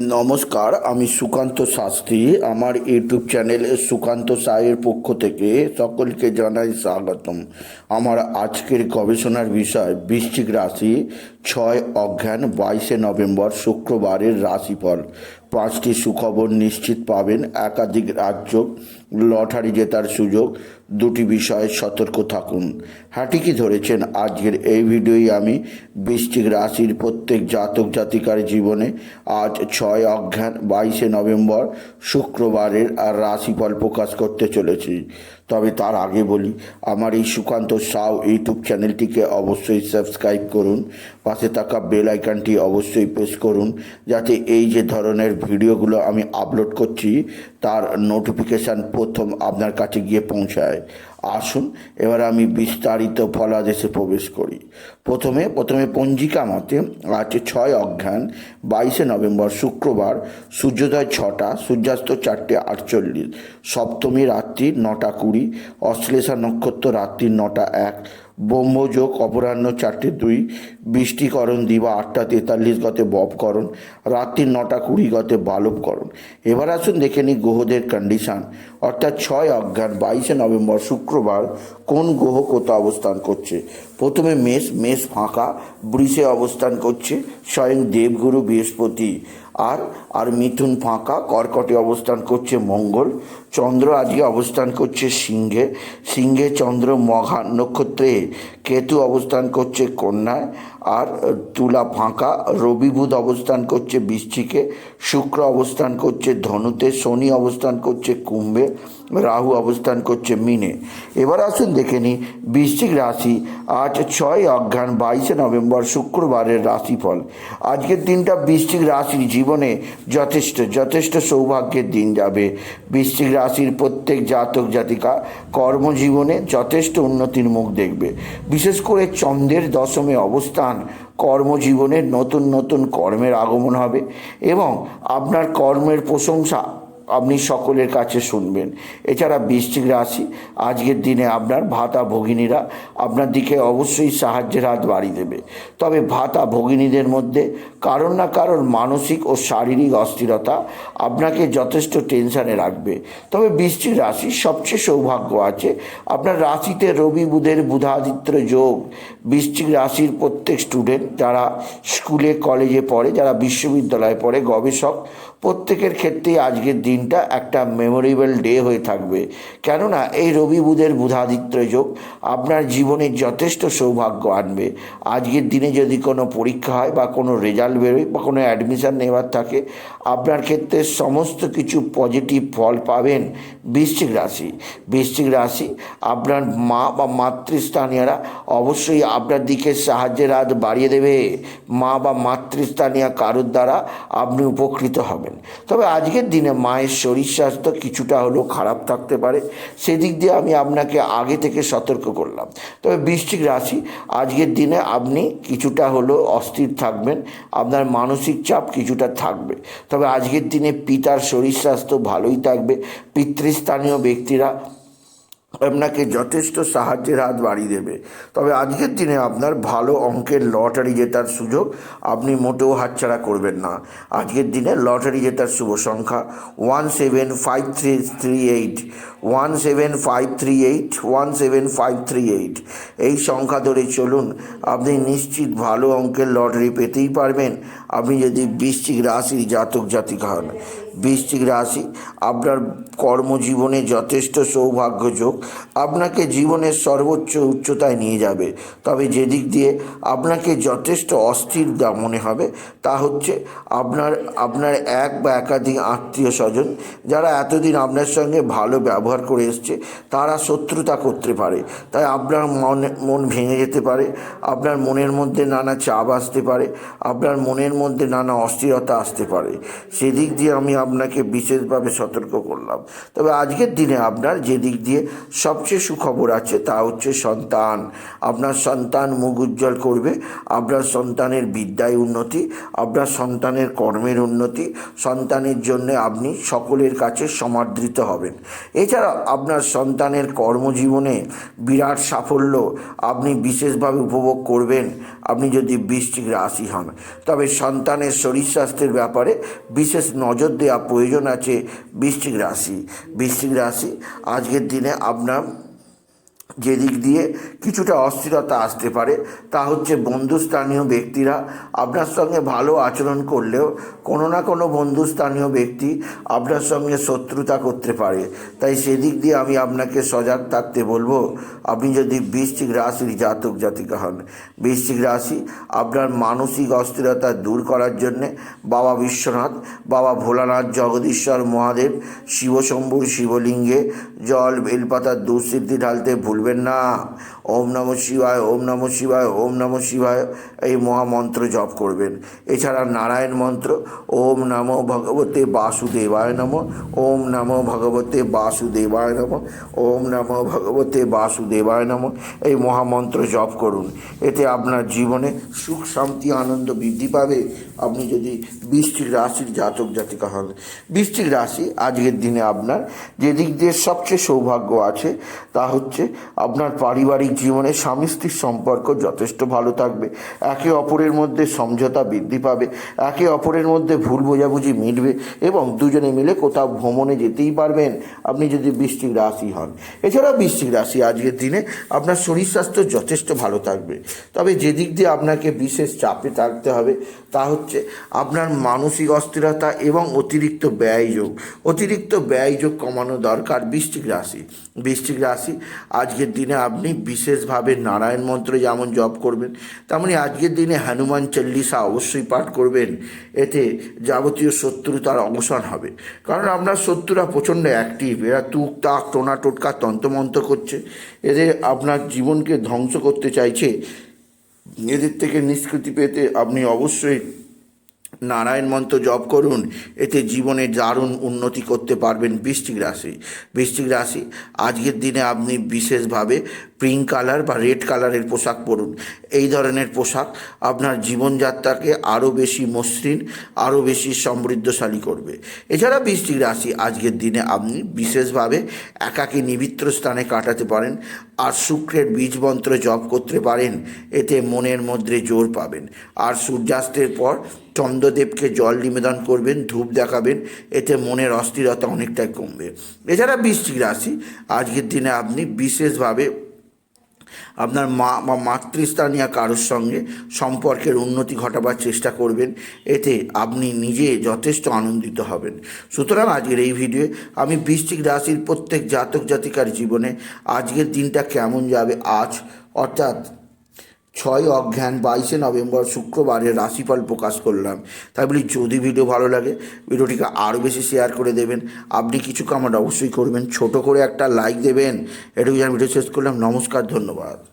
নমস্কার, আমি সুকান্ত শাস্ত্রী। আমার ইউটিউব চ্যানেল সুকান্ত সায়ের পক্ষ থেকে সকলকে জানাই স্বাগতম। আমার আজকের গবেষণার বিষয়, বৃশ্চিক রাশি, ছয় অজ্ঞান, বাইশে নভেম্বর, শুক্রবারের রাশিফল। পাঁচটি সুখবর নিশ্চিত পাবেন। একাধিক রাজ্য, লটারি জেতার সুযোগ। দুটি বিষয়ে সতর্ক থাকুন। ঠিকই ধরেছেন? আজকের এই ভিডিওই আমি বৃশ্চিক রাশির প্রত্যেক জাতক জাতিকার জীবনে আজ ছয় অজ্ঞান বাইশে নভেম্বর শুক্রবারের আর রাশিফল প্রকাশ করতে চলেছি। তবে তার আগে বলি, আমার এই সুকান্ত সাউ ইউটিউব চ্যানেলটিকে অবশ্যই সাবস্ক্রাইব করুন, পাশে থাকা বেল আইকনটি অবশ্যই প্রেস করুন, যাতে এই যে ধরনের ভিডিওগুলো আমি আপলোড করছি, তার নোটিফিকেশান প্রথম আপনার কাছে গিয়ে পৌঁছায়। আসুন, এবার আমি বিস্তারিত ফলাদেশে প্রবেশ করি। প্রথমে প্রথমে পঞ্জিকা মতে আছে ছয় অজ্ঞান, বাইশে নভেম্বর শুক্রবার, সূর্যোদয় ছটা, সূর্যাস্ত চারটে আটচল্লিশ, সপ্তমী রাত্রি নটা কুড়ি, অশ্লেষা নক্ষত্র রাত্রি নটা এক ব্রহ্মযোগ অপরাহ্ন চারটে দুই বৃষ্টিকরণ দিবা আটটা তেতাল্লিশ গতে ববকরণ রাত্রি নটা কুড়ি গতে বালবকরণ এবার আসুন দেখে নিই গ্রহদের কন্ডিশান অর্থাৎ ছয় অজ্ঞান, বাইশে নভেম্বর, শুক্রবার কোন গ্রহ কোথা অবস্থান করছে? প্রথমে মেষ মেষ ফাঁকা, বৃষে অবস্থান করছে, স্বয়ং দেবগুরু বৃহস্পতি। আর আর মিথুন ফাঁকা, কর্কটে অবস্থান করছে মঙ্গল, চন্দ্র আজকে অবস্থান করছে সিংহে সিংহে চন্দ্র মঘা নক্ষত্রে, কেতু অবস্থান করছে কন্যায় আর তুলা ফাঁকা। রবি বুধ অবস্থান করছে বৃশ্চিকে, শুক্র অবস্থান করছে ধনুতে, শনি অবস্থান করছে কুম্ভে, রাহু অবস্থান করছে মিনে। এবার আসুন দেখে নিই বৃশ্চিক রাশি। আজ ছয় অজ্ঞান বাইশে নভেম্বর, শুক্রবারের রাশিফল। আজকের দিনটা বৃশ্চিক রাশির জীবনে যথেষ্ট যথেষ্ট সৌভাগ্যের দিন যাবে। বৃশ্চিক রাশির প্রত্যেক জাতক জাতিকা কর্মজীবনে যথেষ্ট উন্নতির মুখ দেখবে। বিশেষ করে চন্দ্রের দশমে অবস্থান কর্মজীবনে নতুন নতুন কর্মের আগমন হবে এবং আপনার কর্মের প্রশংসা আপনি সকলের কাছে শুনবেন। এছাড়া বৃশ্চিক রাশি, আজকের দিনে আপনার ভাতা ভগিনীরা আপনার দিকে অবশ্যই সাহায্যের হাত বাড়িয়ে দেবে। তবে ভাতা ভগিনীদের মধ্যে কারণ না কারণ মানসিক ও শারীরিক অস্থিরতা আপনাকে যথেষ্ট টেনশানে রাখবে। তবে বৃশ্চিক রাশির সবচেয়ে সৌভাগ্য আছে আপনার রাশিতে রবি বুধের বুধাদিত্য যোগ। বৃশ্চিক রাশির প্রত্যেক স্টুডেন্ট যারা স্কুলে কলেজে পড়ে, যারা বিশ্ববিদ্যালয়ে পড়ে, গবেষক প্রত্যেকের ক্ষেত্রেই আজকের দিনটা একটা মেমোরেবল ডে হয়ে থাকবে। কেননা এই রবি বুধের বুধাদিত্য যোগ আপনার জীবনে যথেষ্ট সৌভাগ্য আনবে। আজকের দিনে যদি কোনো পরীক্ষা হয় বা কোনো রেজাল্ট বেরোয় বা কোনো অ্যাডমিশান নেওয়ার থাকে, আপনার ক্ষেত্রে সমস্ত কিছু পজিটিভ ফল পাবেন বৃশ্চিক রাশি। বৃশ্চিক রাশি আপনার মা বা মাতৃস্থানীয়রা অবশ্যই আপনার দিকে সাহায্যের হাত বাড়িয়ে দেবে। মা বা মাতৃস্থানীয় কারোর দ্বারা আপনি উপকৃত হবেন। তবে আজকের দিনে মায়ের শরীর স্বাস্থ্য কিছুটা হলেও খারাপ থাকতে পারে। সেদিক দিয়ে আমি আপনাকে আগে থেকে সতর্ক করলাম। তবে বৃশ্চিক রাশি, আজকের দিনে আপনি কিছুটা হলেও অস্থির থাকবেন। আপনার মানসিক চাপ কিছুটা থাকবে। তবে আজকের দিনে পিতার শরীর স্বাস্থ্য ভালোই থাকবে। পিতৃস্থানীয় ব্যক্তিরা আপনাকে যথেষ্ট সাহায্যের হাত বাড়িয়ে দেবে। তবে আজকের দিনে আপনার ভালো অঙ্কের লটারি জেতার সুযোগ আপনি মোটেও হাতছাড়া করবেন না। আজকের দিনে লটারি জেতার শুভ সংখ্যা one seven five three three eight. One seven five three eight, one seven five three eight. এই সংখ্যা ধরে চলুন, আপনি নিশ্চিত ভালো অঙ্কের লটারি পেতেই পারবেন। আপনি যদি বৃশ্চিক রাশির জাতক জাতিকা হন। বৃশ্চিক রাশি, আপনার কর্মজীবনে যথেষ্ট সৌভাগ্য যোগ আপনাকে জীবনের সর্বোচ্চ উচ্চতায় নিয়ে যাবে। তবে যেদিক দিয়ে আপনাকে যথেষ্ট অস্থির মনে হবে, তা হচ্ছে আপনার আপনার এক বা একাধিক আত্মীয় স্বজন, যারা এতদিন আপনার সঙ্গে ভালো ব্যবহার করে এসছে, তারা শত্রুতা করতে পারে। তাই আপনার মনে, মন ভেঙে যেতে পারে, আপনার মনের মধ্যে নানা চাপ আসতে পারে, আপনার মনের মধ্যে নানা অস্থিরতা আসতে পারে। সেদিক দিয়ে আমি আপনাকে বিশেষভাবে সতর্ক করলাম। তবে আজকের দিনে আপনার যে দিক দিয়ে সবচেয়ে সুখবর আছে তা হচ্ছে সন্তান। আপনার সন্তান মুখ উজ্জ্বল করবে, আপনার সন্তানের বিদ্যায় উন্নতি, আপনার সন্তানের কর্মের উন্নতি, সন্তানের জন্য আপনি সকলের কাছে সমাদৃত হবেন। এছাড়া আপনার সন্তানের কর্মজীবনে বিরাট সাফল্য আপনি বিশেষভাবে উপভোগ করবেন, আপনি যদি বৃশ্চিক রাশি হন। তবে সন্তানের শরীর স্বাস্থ্যের ব্যাপারে বিশেষ নজর দেওয়া প্রয়োজন আছে বৃশ্চিক রাশি। বৃশ্চিক রাশি আজকের দিনে আপনার যে দিক দিয়ে কিছুটা অস্থিরতা আসতে পারে, তা হচ্ছে বন্ধুস্থানীয় ব্যক্তিরা আপনার সঙ্গে ভালো আচরণ করলেও কোনো না কোনো বন্ধুস্থানীয় ব্যক্তি আপনার সঙ্গে শত্রুতা করতে পারে। তাই সেদিক দিয়ে আমি আপনাকে সজাগ থাকতে বলব, আপনি যদি বৃশ্চিক রাশির জাতক জাতিকা হন। বৃশ্চিক রাশি আপনার মানসিক অস্থিরতা দূর করার জন্যে বাবা বিশ্বনাথ, বাবা ভোলানাথ, জগদীশ্বর, মহাদেব, শিবশম্ভুর শিবলিঙ্গে জল বেলপাতার দুঃসিদ্ধি ঢালতে ভুলবেন না। ওম নম শিবায়, ওম নম শিবায়, ওম নম শিবায় এই মহামন্ত্র জপ করবেন। এছাড়া নারায়ণ মন্ত্র, ওম নম ভগবতে বাসুদেবায় নম, ওম নম ভগবতে বাসুদেবায় নম, ওম নম ভগবতে বাসুদেবায় নম, এই মহামন্ত্র জপ করুন। এতে আপনার জীবনে সুখ, শান্তি, আনন্দ বৃদ্ধি পাবে। আপনি যদি বৃশ্চিক রাশির জাতক জাতিকা হন। বৃশ্চিক রাশি আজকের দিনে আপনার যে দিক দিয়ে সবচেয়ে সৌভাগ্য আছে তা হচ্ছে আপনার পারিবারিক জীবনে স্বামী স্ত্রীর সম্পর্ক যথেষ্ট ভালো থাকবে। একে অপরের মধ্যে সমঝোতা বৃদ্ধি পাবে। একে অপরের মধ্যে ভুল বোঝাবুঝি মিটবে এবং দুজনে মিলে কোথাও ভ্রমণে যেতেই পারবেন। আপনি যদি বৃশ্চিক রাশি হন। এছাড়া বৃশ্চিক রাশি আজকের দিনে আপনার শরীর স্বাস্থ্য যথেষ্ট ভালো থাকবে। তবে যে দিক দিয়ে আপনাকে বিশেষ চাপে থাকতে হবে তা হচ্ছে আপনার মানসিক অস্থিরতা এবং অতিরিক্ত ব্যয়যোগ অতিরিক্ত ব্যয়যোগ কমানো দরকার বৃষ্টিক রাশি। বৃশ্চিক রাশি, আজকের দিনে আপনি বিশেষভাবে নারায়ণ মন্ত্র যেমন জপ করবেন, তেমনি আজকের দিনে হনুমান চল্লিশা অবশ্যই পাঠ করবেন, এতে যাবতীয় শত্রুতার অবসান হবে। কারণ আপনার শত্রুরা প্রচণ্ড অ্যাক্টিভ এরা তুক তাক, টোনা টোটকা, তন্ত্রমন্ত্র করছে, এদের আপনার জীবনকে ধ্বংস করতে চাইছে, এদের থেকে নিষ্কৃতি পেতে আপনি অবশ্যই নারায়ণ মন্ত্র জপ করুন, এতে জীবনে দারুণ উন্নতি করতে পারবেন বৃষ্টিক রাশি। বৃষ্টিক রাশি, আজকের দিনে আপনি বিশেষভাবে পিঙ্ক কালার বা রেড কালারের পোশাক পরুন। এই ধরনের পোশাক আপনার জীবনযাত্রাকে আরও বেশি মসৃণ আরও বেশি সমৃদ্ধশালী করবে। এছাড়া বৃশ্চিক রাশি, আজকের দিনে আপনি বিশেষভাবে একাকী নিবিত্র স্থানে কাটাতে পারেন। আর শুক্রের বীজ মন্ত্র জপ করতে পারেন, এতে মনের মধ্যে জোর পাবেন। আর সূর্যাস্তের পর চন্দ্রদেবকে জল নিবেদন করবেন, ধূপ দেখাবেন, এতে মনের অস্থিরতা অনেকটাই কমবে। এছাড়া বৃষ্টিক রাশি, আজকের দিনে আপনি বিশেষভাবে আপনার মা বা মাতৃস্থানীয় কারোর সঙ্গে সম্পর্কের উন্নতি ঘটাবার চেষ্টা করবেন, এতে আপনি নিজে যথেষ্ট আনন্দিত হবেন। সুতরাং আজকের এই ভিডিও আমি বৃশ্চিক রাশির প্রত্যেক জাতক জাতিকার জীবনে আজকের দিনটা কেমন যাবে আজ, অর্থাৎ ছয় অজ্ঞান বাইশে নভেম্বর শুক্রবারে রাশিফল প্রকাশ করলাম। তাই বলি যদি ভিডিও ভালো লাগে, ভিডিওটিকে আরও বেশি শেয়ার করে দেবেন। আপনি কিছু কামাট অবশ্যই করবেন। ছোট করে একটা লাইক দেবেন। এটুকু আমি ভিডিও শেষ করলাম। নমস্কার, ধন্যবাদ।